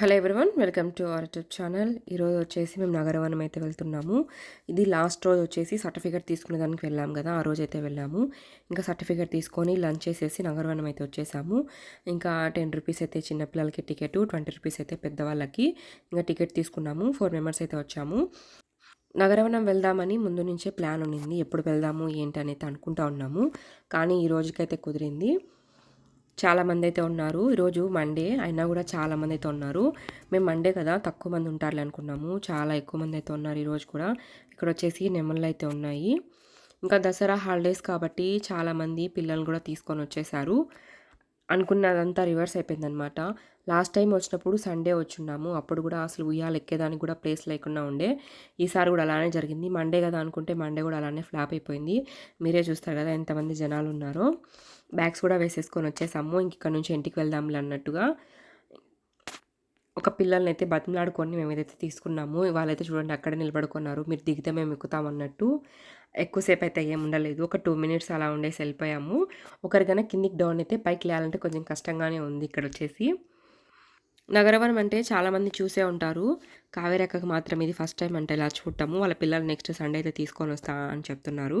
Hello everyone welcome to our YouTube channel. ఈరోజు వచ్చేసి మేము నగరవనం అయితే వెళ్తున్నాము. ఇది లాస్ట్ రోజు వచ్చేసి సర్టిఫికేట్ తీసుకునే దానికి వెళ్ళాము కదా ఆ రోజు అయితే వెళ్ళాము. ఇంకా సర్టిఫికేట్ తీసుకొని లంచ్ చేసేసి నగరవనం అయితే వచ్చేసాము. ఇంకా టెన్ రూపీస్ అయితే చిన్నపిల్లలకి టికెట్ ట్వంటీ రూపీస్ అయితే పెద్దవాళ్ళకి ఇంకా టికెట్ తీసుకున్నాము. ఫోర్ మెంబర్స్ అయితే వచ్చాము. నగరవనం వెళ్దామని ముందు నుంచే ప్లాన్ ఉండింది ఎప్పుడు వెళ్దాము ఏంటి అనేది అనుకుంటా ఉన్నాము. కానీ ఈ రోజుకైతే కుదిరింది. చాలామంది అయితే ఉన్నారు. ఈరోజు మండే అయినా కూడా చాలామంది అయితే ఉన్నారు. మేము మండే కదా తక్కువ మంది ఉంటారులే అనుకున్నాము. చాలా ఎక్కువ మంది అయితే ఉన్నారు ఈరోజు కూడా. ఇక్కడ వచ్చేసి నెమళ్ళు అయితే ఉన్నాయి. ఇంకా దసరా హాలిడేస్ కాబట్టి చాలామంది పిల్లలు కూడా తీసుకొని వచ్చేసారు. అనుకున్నదంతా రివర్స్ అయిపోయిందనమాట లాస్ట్ టైం వచ్చినప్పుడు సండే వచ్చున్నాము. అప్పుడు కూడా అసలు ఉయ్యాలు ఎక్కేదానికి కూడా ప్లేస్ లేకుండా ఉండే. ఈసారి కూడా అలానే జరిగింది. మండే కదా అనుకుంటే మండే కూడా అలానే ఫ్లాప్ అయిపోయింది. మీరే చూస్తారు కదా ఎంతమంది జనాలు ఉన్నారో. బ్యాగ్స్ కూడా వేసేసుకొని వచ్చేసాము. ఇంక ఇక్కడ నుంచి ఇంటికి వెళ్దాంలే అన్నట్టుగా. ఒక పిల్లల్ని అయితే బతిమలాడుకొని మేము ఏదైతే తీసుకున్నాము. వాళ్ళైతే చూడండి అక్కడే నిలబడుకున్నారు. మీరు దిగితే మేము ఎక్కుతాం అన్నట్టు. ఎక్కువసేపు అయితే ఏం ఉండలేదు. ఒక టూ మినిట్స్ అలా ఉండేసి వెళ్ళిపోయాము. ఒకరికైనా కిందికి డౌన్ అయితే పైకి లేయాలంటే కొంచెం కష్టంగానే ఉంది ఇక్కడ వచ్చేసి. నగరవనం అంటే చాలామంది చూసే ఉంటారు. కావేరక్కకు మాత్రం ఇది ఫస్ట్ టైం అంటే ఇలా చూడటము. వాళ్ళ పిల్లలు నెక్స్ట్ సండే అయితే తీసుకొని వస్తా అని చెప్తున్నారు.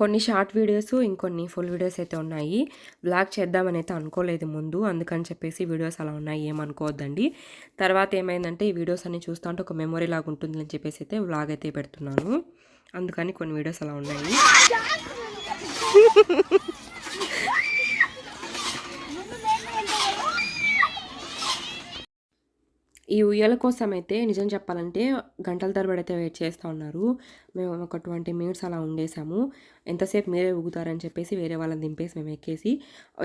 కొన్ని షార్ట్ వీడియోస్ ఇంకొన్ని ఫుల్ వీడియోస్ అయితే ఉన్నాయి. బ్లాగ్ చేద్దామని అయితే అనుకోలేదు ముందు. అందుకని చెప్పేసి వీడియోస్ అలా ఉన్నాయి. ఏమనుకోవద్దండి. తర్వాత ఏమైందంటే ఈ వీడియోస్ అన్ని చూస్తూ ఉంటే ఒక మెమొరీ లాగా ఉంటుందని చెప్పేసి అయితే వ్లాగ్ అయితే పెడుతున్నాను. అందుకని కొన్ని వీడియోస్ అలా ఉన్నాయి. రొయ్యల కోసం అయితే నిజం చెప్పాలంటే గంటల తరబడి అయితే వెయిట్ చేస్తూ ఉన్నారు. మేము ఒక ట్వంటీ మినిట్స్ అలా ఉండేసాము. ఎంతసేపు మీరే ఊగుతారని చెప్పేసి వేరే వాళ్ళని దింపేసి మేము ఎక్కేసి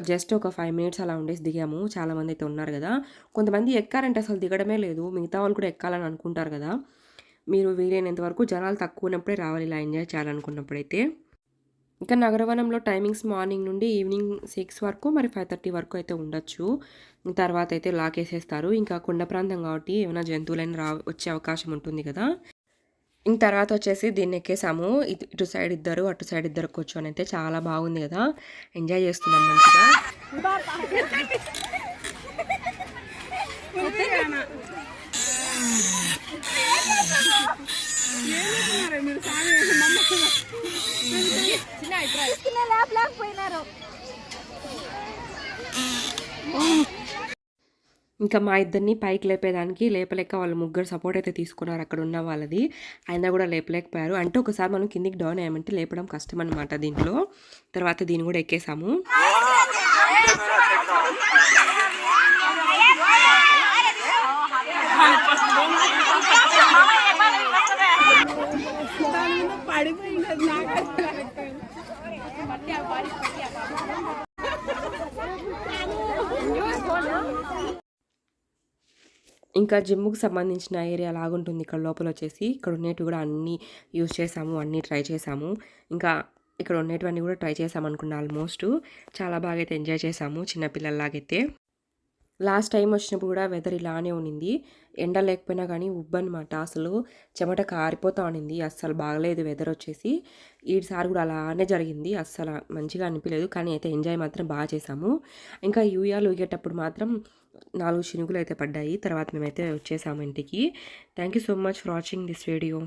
జస్ట్ ఒక ఫైవ్ మినిట్స్ అలా ఉండేసి దిగాము. చాలామంది అయితే ఉన్నారు కదా. కొంతమంది ఎక్కారంటే అసలు దిగడమే లేదు. మిగతా వాళ్ళు కూడా ఎక్కాలని అనుకుంటారు కదా. మీరు వీలైనంత వరకు జనాలు తక్కువ ఉన్నప్పుడే రావాలి ఇలా ఎంజాయ్ చేయాలనుకున్నప్పుడైతే. ఇంకా నగరవనంలో టైమింగ్స్ మార్నింగ్ నుండి ఈవినింగ్ సిక్స్ వరకు మరి ఫైవ్ థర్టీ వరకు అయితే ఉండొచ్చు. తర్వాత అయితే లాక్ వేసేస్తారు ఇంకా కొండ ప్రాంతం కాబట్టి ఏమైనా జంతువులైనా రా వచ్చే అవకాశం ఉంటుంది కదా. ఇంక తర్వాత వచ్చేసి దీన్ని ఎక్కేసాము ఇటు ఇటు సైడ్ ఇద్దరు అటు సైడ్ ఇద్దరు కూర్చొని అయితే చాలా బాగుంది కదా. ఎంజాయ్ చేస్తున్నాం మంచిగా. ఇంకా మా ఇద్దరిని పైకి లేపేదానికి లేపలేక వాళ్ళు ముగ్గురు సపోర్ట్ అయితే తీసుకున్నారు అక్కడ ఉన్న వాళ్ళది. అయినా కూడా లేపలేకపోయారు. అంటే ఒకసారి మనం కిందికి డౌన్ అయ్యామంటే లేపడం కష్టం అనమాట దీంట్లో. తర్వాత దీన్ని కూడా ఎక్కేసాము. పడిపోయింది ఇంకా జిమ్కి సంబంధించిన ఏరియా లాగుంటుంది. ఇక్కడ లోపల వచ్చేసి ఇక్కడ ఉండేటివి కూడా అన్నీ యూజ్ చేసాము అన్నీ ట్రై చేసాము ఇంకా ఇక్కడ ఉండేటివన్నీ కూడా ట్రై చేసాము అనుకున్నా ఆల్మోస్ట్. చాలా బాగా అయితే ఎంజాయ్ చేసాము చిన్నపిల్లల్లాగైతే. లాస్ట్ టైం వచ్చినప్పుడు కూడా వెదర్ ఇలానే ఉండింది ఎండ లేకపోయినా కానీ ఉబ్బనమాట అసలు చెమట కారిపోతా ఉండింది అస్సలు బాగలేదు వెదర్ వచ్చేసి. ఈసారి కూడా అలానే జరిగింది. అస్సలు మంచిగా అనిపించలేదు కానీ అయితే ఎంజాయ్ మాత్రం బాగా చేసాము ఇంకా యూయాలు ఊగేటప్పుడు మాత్రం నాలుగు చినుకులు అయితే పడ్డాయి. తర్వాత మేమైతే వచ్చేసాము ఇంటికి. Thank you so much for watching this video.